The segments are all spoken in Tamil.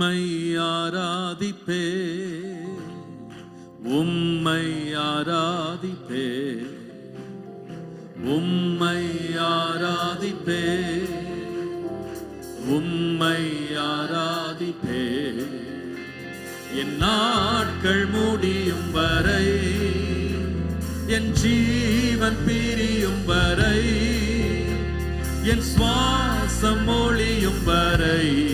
உம்மை ஆராதிப்பே. உம்மை ஆராதிப்பே. உம்மை ஆராதிப்பே. உம்மை ஆராதிப்பே. என் நாட்கள் முடியும் வரை என் ஜீவன் பிரியும் வரை என் சுவாசம் மொழியும் வரை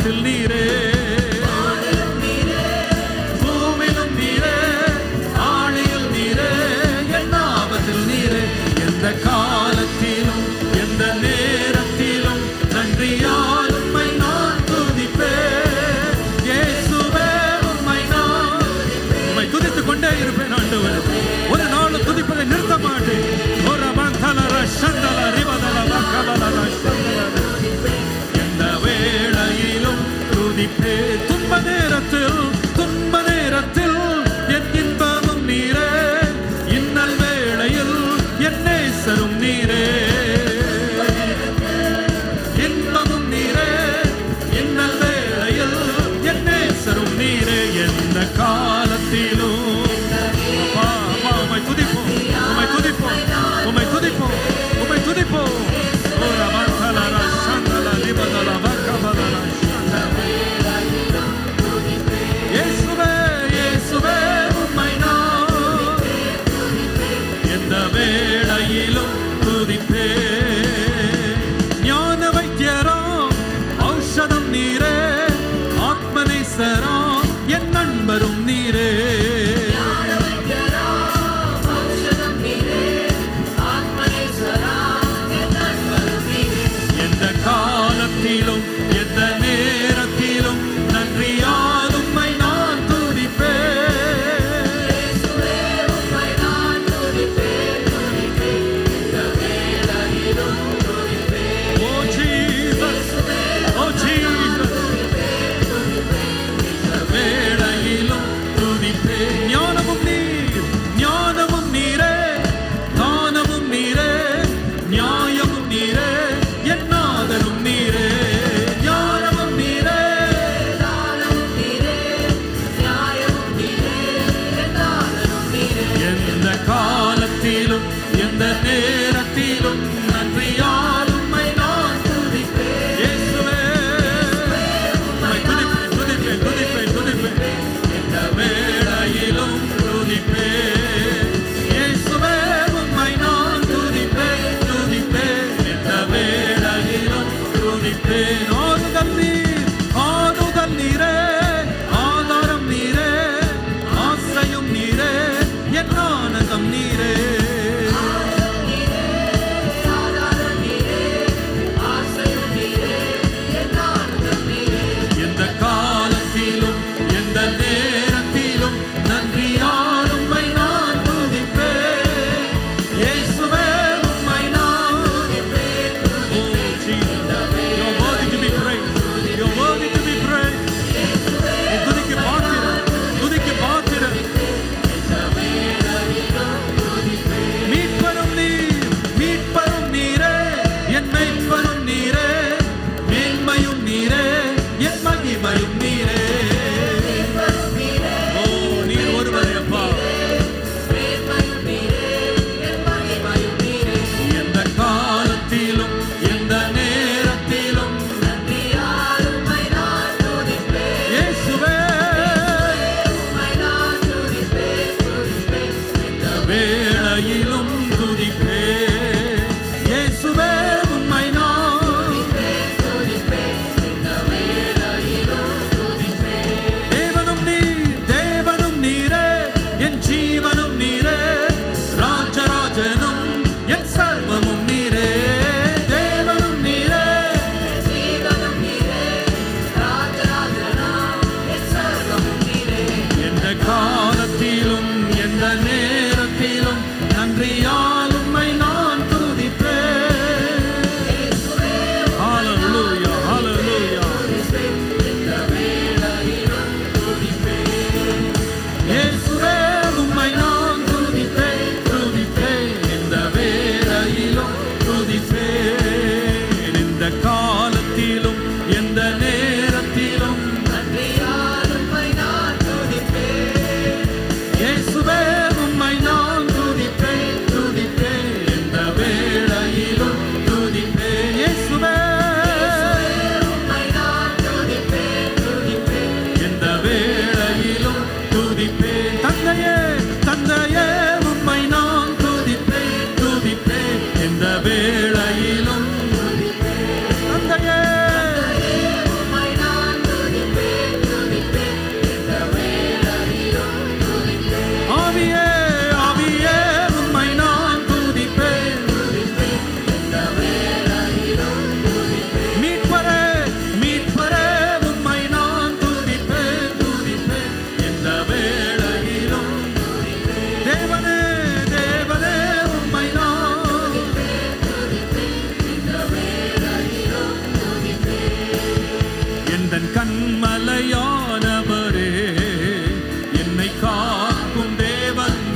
நாமத்தில்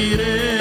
it